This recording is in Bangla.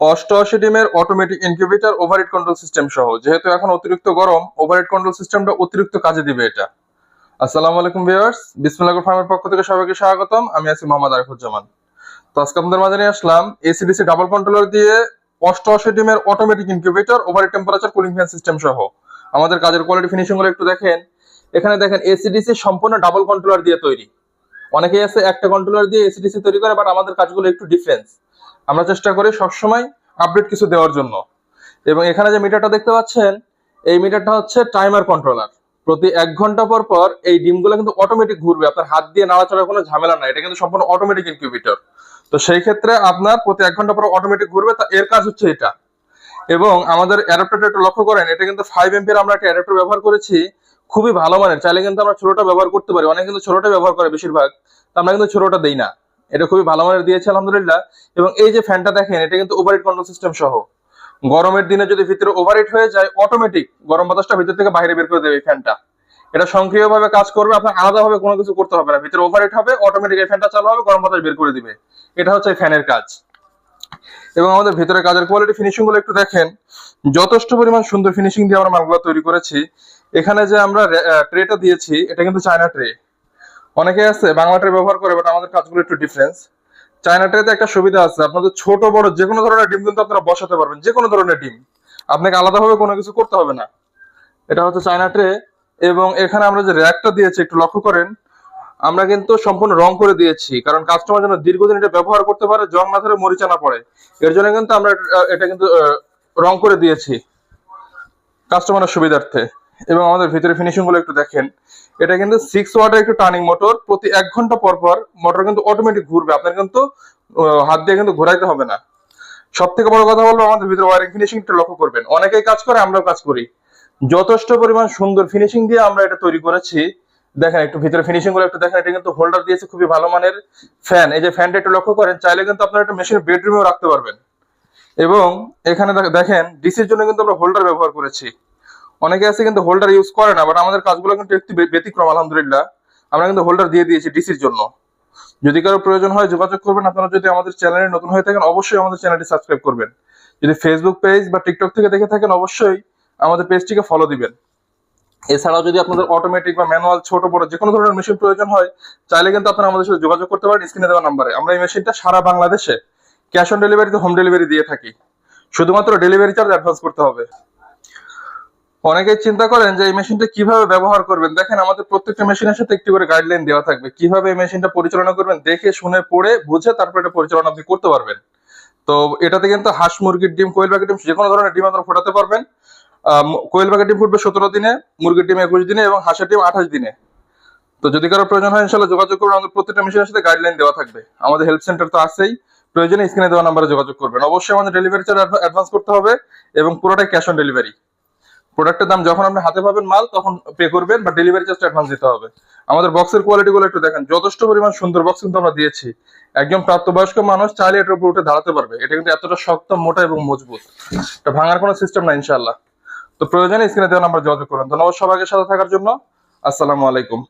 অষ্টআশি ডিমের automatic incubator overheat control system সহ। যেহেতু এখন অতিরিক্ত গরম ওভারহিট কন্ট্রোল সিস্টেমটা অতিরিক্ত কাজে দিবে এটা। আসসালামু আলাইকুম ভিউয়ার্স বিসমিল্লাহ ফার্মের পক্ষ থেকে সবাইকে স্বাগতম। আমি আছি মোহাম্মদ আরিফুজ্জামান। তো আজকে আপনাদের মাঝে নিয়ে আসলাম এসিডিসি ডাবল কন্ট্রোলার দিয়ে অষ্টআশি ডিমের automatic incubator overheat temperature cooling fan system সহ। আমাদের কাজের কোয়ালিটি ফিনিশিংগুলো একটু দেখেন। এখানে দেখেন এসিডিসি সম্পূর্ণ ডাবল কন্ট্রোলার দিয়ে তৈরি। অনেকেই আছে একটা কন্ট্রোলার দিয়ে এসিডিসি তৈরি করে বাট আমাদের কাজগুলো একটু ডিফারেন্স আমরা চেষ্টা করি সবসময় আপডেট কিছু দেওয়ার জন্য। এবং এখানে যে মিটারটা দেখতে পাচ্ছেন, এই মিটারটা হচ্ছে টাইমার কন্ট্রোলার প্রতি এক ঘণ্টা পর পর এই ডিমগুলো কিন্তু অটোমেটিক ঘুরবে। আপনার হাত দিয়ে নাড়াচাড়ার কোনো ঝামেলা নাই। এটা কিন্তু সম্পূর্ণ অটোমেটিক ইনকিউবেটর তো সেই ক্ষেত্রে আপনার প্রতি এক ঘণ্টা পর অটোমেটিক ঘুরবে। তা এর কাজ হচ্ছে এটা। এবং আমাদের অ্যাডাপ্টারটা একটু লক্ষ্য করেন, এটা কিন্তু ফাইভ এমপির আমরা একটা অ্যাডাপ্টার ব্যবহার করেছি। খুবই ভালো মানের। চাইলে কিন্তু আমরা ছোটটা ব্যবহার করতে পারি। অনেক কিন্তু ছোটটা ব্যবহার করে বেশিরভাগ। তো আমরা কিন্তু ছোটটা দেই না। এটা খুবই ভালো মানের দিয়েছে, আলহামদুলিল্লাহ। এবং এই যে ফ্যানটা দেখেন, এটা কিন্তু ওভারহিট কন্ট্রোল সিস্টেম সহ। গরমের দিনে যদি ভিতরে ওভারহিট হয়ে যায় অটোমেটিক গরম বাতাসটা ভিতর থেকে বাইরে বের করে দেবে এই ফ্যানটা। এটা সক্রিয়ভাবে কাজ করবে, আপনার আলাদাভাবে কোনো কিছু করতে হবে না। ভিতরে ওভারহিট হবে অটোমেটিক এই ফ্যানটা চালু হবে, গরম বাতাস বের করে দিবে। এটা হচ্ছে ফ্যানের কাজ। এবং আমাদের ভিতরে কাজের কোয়ালিটি ফিনিশিংগুলো একটু দেখেন। যথেষ্ট পরিমাণ সুন্দর ফিনিশিং দিয়ে আমরা মালগুলো তৈরি করেছি। এখানে যে আমরা ট্রেটা দিয়েছি, এটা কিন্তু চায়না ট্রে অনেকে আছে, বাংলা ট্রে ব্যবহার করে বাট আমাদের কাজগুলো একটু ডিফারেন্স চায়না ট্রেতে একটা সুবিধা আছে, আপনাদের ছোট, বড় যে কোনো ধরনের ডিম কিন্তু আপনারা বসাতে পারবেন যে কোনো ধরনের ডিম। আপনাকে আলাদাভাবে কোনো কিছু করতে হবে না। এটা হচ্ছে চায়না ট্রে, এবং এখানে আমরা যে র্যাকটা দিয়েছি, একটু লক্ষ্য করেন, আমরা কিন্তু সম্পূর্ণ রং করে দিয়েছি, কারণ কাস্টমার যেন দীর্ঘদিন এটা ব্যবহার করতে পারে, জং না ধরে মরিচা না পড়ে। এর জন্য কিন্তু আমরা এটা কিন্তু রং করে দিয়েছি কাস্টমারের সুবিধার্থে। এবং আমাদের ভিতরে ফিনিশিংগুলো একটু দেখেন। এটা কিন্তু সিক্স ওয়াটের একটু টার্নিং মোটর প্রতি এক ঘণ্টা পর পর মোটর কিন্তু অটোমেটিক ঘুরবে। আপনার কিন্তু হাত দিয়ে কিন্তু ঘোরাইতে হবে না। সব থেকে বড় কথা বলব আমাদের ভিতরে ওয়ারিং ফিনিশিং একটু লক্ষ্য করবেন। অনেকেই কাজ করে, আমরাও কাজ করি। যথেষ্ট পরিমাণ সুন্দর ফিনিশিং দিয়ে আমরা এটা তৈরি করেছি। দেখেন একটু ভিতরে ফিনিশিংগুলো একটু দেখেন, এটা কিন্তু হোল্ডার দিয়েছে খুবই ভালো মানের ফ্যান এই যে ফ্যানটা একটু লক্ষ্য করেন, চাইলে কিন্তু আপনার একটা মেশিন বেডরুমেও রাখতে পারবেন। এবং এখানে দেখ- দেখেন ডিসির জন্য কিন্তু আমরা হোল্ডার ব্যবহার করেছি। অনেকে আছে কিন্তু হোল্ডার ইউজ করে না বাট আমাদের কাজগুলো কিন্তু একটু ব্যতিক্রম, আলহামদুলিল্লাহ। আমরা কিন্তু হোল্ডার দিয়ে দিয়েছি ডিসির জন্য। যদি কারও প্রয়োজন হয় যোগাযোগ করবেন, আপনারা যদি আমাদের চ্যানেলে নতুন হয়ে থাকেন, অবশ্যই আমাদের চ্যানেলটি সাবস্ক্রাইব করবেন। যদি ফেসবুক পেজ বা টিকটক থেকে দেখে থাকেন, অবশ্যই আমাদের পেজটিকে ফলো দিবেন। এছাড়াও যদি আপনাদের অটোমেটিক বা ম্যানুয়াল ছোট, বড় যে কোনো ধরনের মেশিন প্রয়োজন হয়, চাইলে কিন্তু আপনারা আমাদের সাথে যোগাযোগ করতে পারেন স্ক্রিনে দেওয়া নাম্বারে। আমরা এই মেশিনটা সারা বাংলাদেশে ক্যাশ অন ডেলিভারিতে হোম ডেলিভারি দিয়ে থাকি। শুধুমাত্র ডেলিভারি চার্জ অ্যাডভান্স করতে হবে। অনেকেই চিন্তা করেন যে এই মেশিনটা কীভাবে ব্যবহার করবেন? দেখেন আমাদের প্রত্যেকটা মেশিনের সাথে একটি করে গাইডলাইন দেওয়া থাকবে। কীভাবে এই মেশিনটা পরিচালনা করবেন? দেখে, শুনে, পড়ে, বুঝে তারপর এটা পরিচালনা আপনি করতে পারবেন। তো এটাতে কিন্তু হাঁস, মুরগির ডিম, কোয়েল পাখির ডিম, যে কোনো ধরনের ডিম আপনারা ফোটাতে পারবেন। কোয়েল পাখির ডিম ফুটবে সতেরো দিনে, মুরগির ডিম একুশ দিনে এবং হাঁসের ডিম আঠাশ দিনে। তো যদি কারও প্রয়োজন হয় ইনশাল্লাহ যোগাযোগ করবেন আমাদের প্রত্যেকটা মেশিনের সাথে গাইডলাইন দেওয়া থাকবে। আমাদের হেল্প সেন্টার তো আছেই। প্রয়োজনে স্ক্রিনে দেওয়া নাম্বারে যোগাযোগ করবেন। অবশ্যই আমাদের ডেলিভারি চার্জ অ্যাডভান্স করতে হবে এবং পুরোটাই ক্যাশ অন ডেলিভারি প্রোডাক্টের দাম যখন আপনি হাতে পাবেন মাল, তখন পে করবেন বা ডেলিভারি চার্জ অ্যাডভান্স দিতে হবে। আমাদের বক্সের কোয়ালিটি গুলো একটু দেখেন। যথেষ্ট পরিমাণ সুন্দর বক্স কিন্তু আমরা দিয়েছি। একজন প্রাপ্তবয়স্ক মানুষ চাইলে এটার উপর উঠে দাঁড়াতে পারবে। এটা কিন্তু এতটা শক্ত, মোটা এবং মজবুত। এটা ভাঙার কোনো সিস্টেম না ইনশাল্লাহ তো প্রয়োজনে স্ক্রিনে দেওয়া নাম্বার যোগাযোগ করুন। ধন্যবাদ সবাইকে সাথে থাকার জন্য। আসসালামু আলাইকুম।